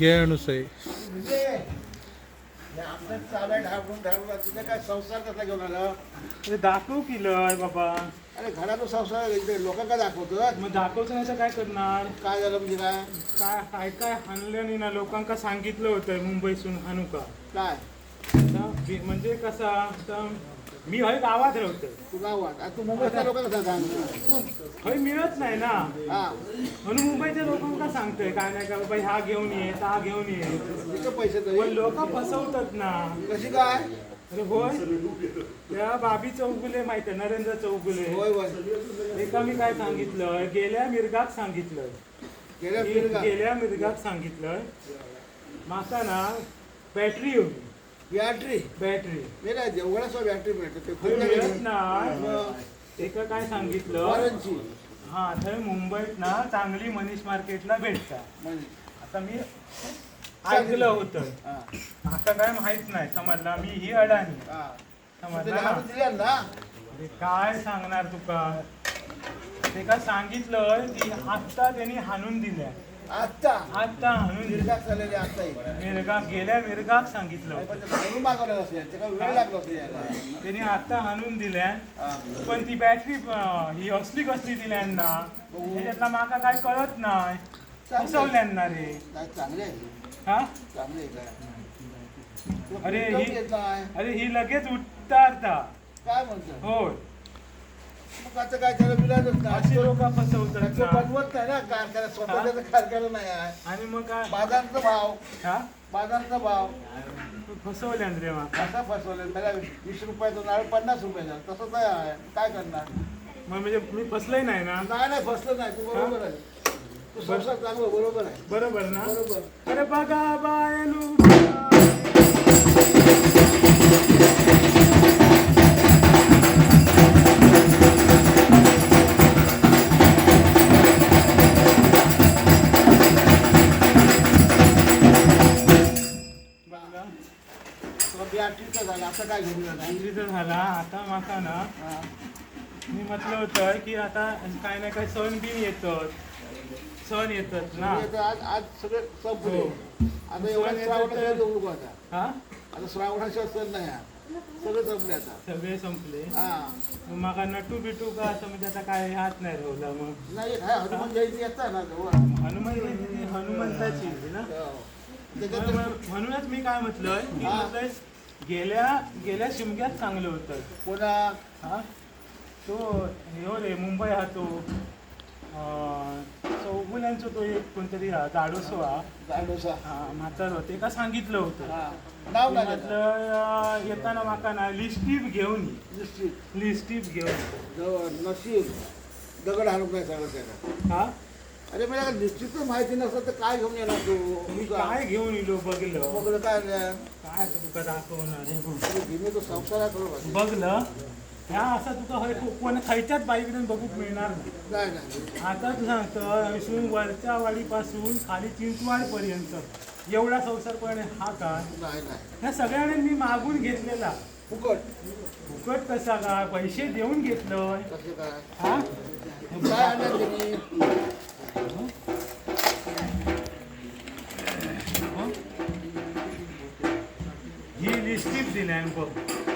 घे अनुसय काय अरे दाखव किलय बाबा. अरे घरातून संसार इकडे लोकांना दाखवतो मग दाखवचं नाही तर काय करणार? काय झालं म्हणजे काय? काय काय काय हाणलं नाही ना? लोकांका सांगितलं होतं मुंबईसून हाणू का? काय? म्हणजे कसा? मी हय गावात राहतोय तू गावात आता तू मुंबईच्या लोकांना सांग हय मिळत नाही ना. हा. म्हणून मुंबईच्या लोकांका सांगतोय काय नाही का बाबा ह्या घेऊन ये हा घेऊन ये. पैसे पण तरी लोक फसवतात ना. कशी काय? अरे होय. त्या बाबी चौगुले माहिती आहे नरेंद्र चौगुले. होय होय. एका मी काय सांगितलं गेल्या मिरगात सांगितलं. गेल्या मिरगात? सांगितलं. माका ना बॅटरी येऊन बॅटरी बॅटरी मेरा जेवढा बॅटरी मिळते ते खरं मिळत खूप नाही एका काय सांगितलं? हा थंय मुंबईत ना चांगली मनीष मार्केटला भेटता आता मी ऐकलं होतं. हा. आता काय माहीत नाही. समजला? मी ही अडाणी. समजला ना? ना काय सांगणार तुका? ते का सांगितलं की आत्ता त्यांनी हाणून दिल्या. आत्ता. आत्ता. हाणून दिल्या निर्गात चाललेले आता येईल गेल्या मिरगाक सांगितलं पण होतं. ते असेल त्याला वेळ लागला असेल यायला. त्यांनी आता हाणून दिल्या. हा. पण ती बॅटरी ही असली कसली दिल्यांना त्याच्यातला माका काय कळत नाही. फसवल्यांना रे. काय चांगले आहे. हा? चांगले आहे काय? अरे ही येत नाही. अरे ही लगेच उठतारता काय म्हणतो? होय. मग आता काय त्याला विलाजच अशी नाही लोक फसवतात त्याचं ना बनवत नाही ना कारखाना स्वतःचा कारखाना नाही आहे. आणि मग काय? बाजारचा भाव. हा? बाजारचा भाव. फसवल्यान रे माका. कसा फसवले? त्याला वीस रुपयाचा नारळ पन्नास रुपयाचा तसं काय आहे. काय करणार? मग म्हणजे मी फसलंय नाही ना? नाही नाही फसलं नाही. तू बरोबर आहे. तू संसार चांगलं बरोबर आहे. बरोबर ना? बरोबर. अरे बघा बायनू तुला बॅटरीचं झालं? असं काय घेऊन झाला. आता माका ना. मी म्हटलं होतं की आता काय ना काय सण बिन येतात सण येतात ना. आता आज आज सगळे संपले हो. आता एवढ्या सण श्रावणाशिवाय येतात जवळ आता. हा? आता श्रावणाशिवाय सण नाही आहे. सगळे संपले आता. सगळे संपले. हा. माका नटू बिटू का असं म्हणजे आता काय हात नाही राहिला मग. नाही हनुमान जयंती येतात ना जवळ. हनुमान जयंती हनुमंताची ना? हो. म्हणूनच मी काय म्हटलं की हा. गेल्या गेल्या शिमग्यात चांगलं होतं. पुन्हा हा? तो हो रे मुंबई हा तो. अं, चौगुल्यांचो तो एक कोणतरी हा दाडोसो हा. गाडोसा हा म्हातारो ते का सांगितलं होतं. हा. नाव मी काय म्हटलं अं, येताना माका ना लिस्टीप घेऊन ये. निश्चित लिस्टीप घेऊन ये. नशीब. दगड हाणूक नाही सांगत त्याला? हा? अरे मला निश्चित माहिती नसतं तर काय घेऊन येणार तू? मी काय घेऊन येलो बघलं. मग काय? काय तुका दाखवणार भीमे तो संसारात. बघलं? ह्या असा तुका हय कोण खयच्याच बाईकडून बघूक मिळणार नाही. आता तू सांगतो इथून वरच्या वाडीपासून खाली चिंचवाड पर्यंत एवढा संसार पण हा का? ह्या सगळ्यांनी मी मागून घेतलेला. फुकट. फुकट कसा का पैसे देऊन घेतलं. काय? लिस्टीप दिल्या बघ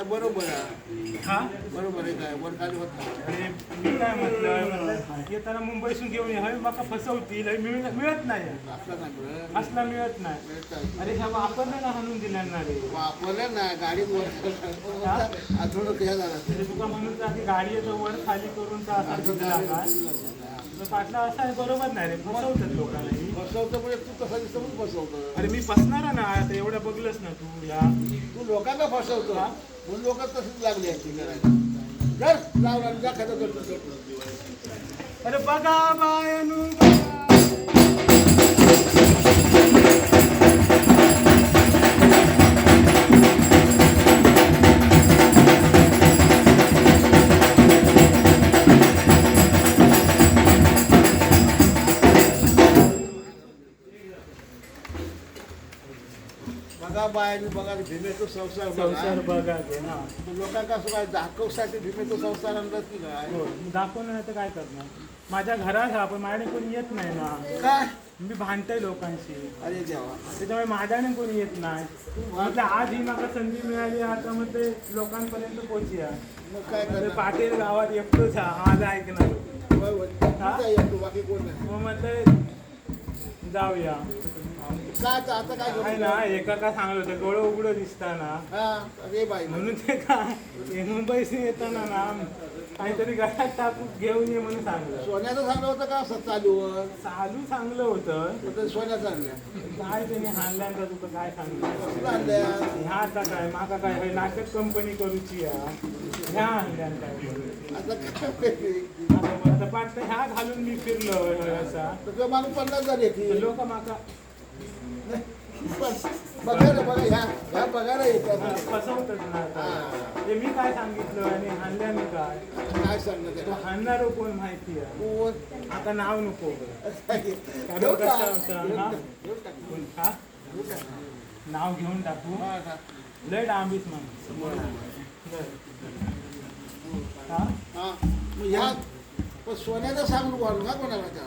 नाही बरोबर आहे. हा? बरोबर आहे काय वर खाली होत नाही. आणि मी काय म्हटलं म्हटलं येताना मुंबईसून घेऊन ये माका फसवतील मिळ- मिळत नाही. असला नाही बरं. असला मिळत नाही. अरे ह्या वापरलेला हाणून दिल्यांना रे. वापरलं ना गाडीत वर झालं म्हणजे तुका म्हणून गाडी येतो वर खाली करून तर असा दिसला का तर पाटला असा आहे बरोबर नाही रे फसवतात लोकांना. ही. फसवतं म्हणजे तू कसा दिसतो फसवतं. अरे मी फसणार ना आता एवढं बघलंच ना तू या. तू लोकांना फसवतो. हो, म्हणून लोक तशीच लागली असती करायला जर लावला जा खातं अरे बघा बायनू बघा. बघा बायाने बघा भीमेतो संसार संसार बघा ना. तू लोकांना असं काय दाखवसाठी भीमेतो संसार आणलं की काय? हो दाखवून नाही तर काय करणार? माझ्या घरात हा पण माझ्याकडे कोणी येत नाही ना. काय? मी भांडतोय लोकांशी. अरे देवा. त्याच्यामुळे माझ्याने कोणी येत नाही. म्हटलं आज ही मला संधी मिळाली आता मग ते लोकांपर्यंत पोहोचूया. मग काय म्हणजे करणार? पाटील गावात एकटोच हा माझं ऐकणार. येतो, बाकी कोण नाही. मग म्हटलं जाऊया. काय आता आता काय करू? ना एका का सांगलं होतं डोळं उघडं दिसताना. हा अरे बाई. म्हणून ते काय हे मुंबईशी येताना ना काहीतरी घरात टाकून घेऊन ये म्हणून सांगलं. सोन्याचं सांगलं होतं का असं चालूवर? चालू चांगलं होतं. तर ते सोन्याचं आणल्या काय त्यांनी हाणल्यानंतर तुका काय सांगलं ह्या आता काय माका काय हे नाटक कंपनी करूची या. ह्या आणल्यान काय आता काय माहिती. आता तर वाटतं ह्या घालून मी फिरलो असा तर तो माणूस पन्नास झाली ती लोक माका बघा ना बघा ह्या ह्या येतात फसवतच ना आता. ते मी काय सांगितलं आणि हाणल्याने काय काय सांगणं तो त्याला हाणणार कोण माहिती आहे कोण? आता नाव नको कसं. होतं, हा? कोण? नाव घेऊन टाकू हा, हा. लय डांबीस माणूस लय. हा हा. मग ह्या पण सोन्याचं सांगू वाढू का कोणाला त्या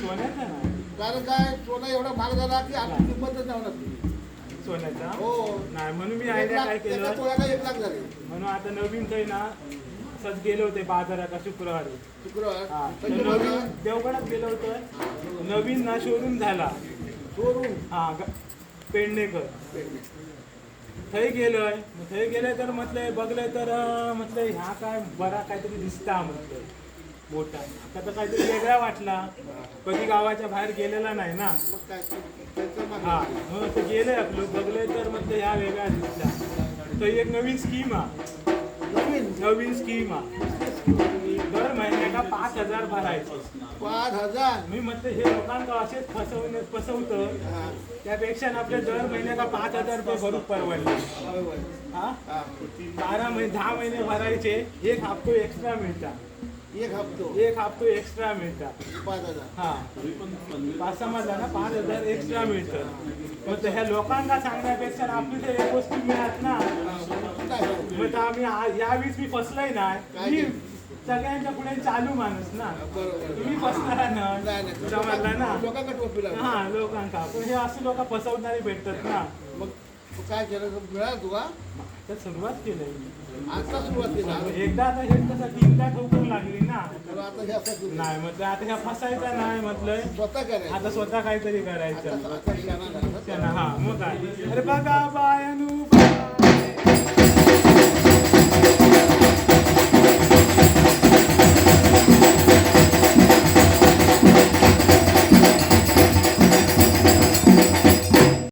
सोन्याचा? ना कारण काय सोनं एवढा महाग झाला की आपली किंमतच नाही होणार सोन्याचा? हो. नाही म्हणून मी एक आयडिया लाख काय एका केलं तोळ्याला एक लाख झाले. म्हणून आता नवीन काही ना गेले होते बाजारात शुक्रवारी. शुक्रवार? हा तर पंचवीस नवीन देवगडात गेलो होतो. नवीन ना शोरूम झाला. चोरून हा ग- पेडणेकर. थंय गेलोय. मग थंय गेले तर म्हटलंय बघलंय तर अं, म्हटलंय ह्या काय बरा काहीतरी दिसता म्हटलं मोठा. आता तर काहीतरी वेगळा वाटला. कधी गावाच्या बाहेर गेलेला नाही ना. मग काय मग हा मग ते गेले आपलं. बघलंय तर म्हटलं ह्या वेगळ्या दिसल्या तर एक नवीन स्कीम हा नवीन? नवीन स्कीम हा दर महिन्याला पाच हजार भरायचे. पाच हजार? मी म्हटलं हे लोकांना असेच फसवणे फसवतं. त्यापेक्षा ना आपल्या दर महिन्याला पाच हजार रुपये भरून परवडले. हा. बारा महिने दहा महिने भरायचे. एक हप्तो एक्स्ट्रा मिळतात. एक हप्तो. एक हप्तो एक्स्ट्रा मिळतात. पाच हजार. हा. पाच ना? पाच हजार एक्स्ट्रा मिळतं मग ह्या लोकांना सांगण्यापेक्षा आपली तर एक वस्तू मिळत ना? मग तर आम्ही आ- यावेळीस मी फसलोय ना? मी सगळ्यांच्या पुढे चालू माणूस ना? बरोबर. तुम्ही फसला ना? नाही नाही समजला ना? लोकांना टोपी लागली. हा लोकांका पण हे असं लोक फसवणारे भेटतात ना? मग तू काय केलं? मिळाल तुला? तर सुरुवात केली. आता सुरुवात केली. एकदा आता हे कसं तीनदा ठोकर लागली ना. आता. नाही म्हटलं आता ह्या फसायचा नाही म्हटलंय स्वतः करायचं. आता स्वतः काहीतरी करायचं. हा मग काय? अरे बघा बायान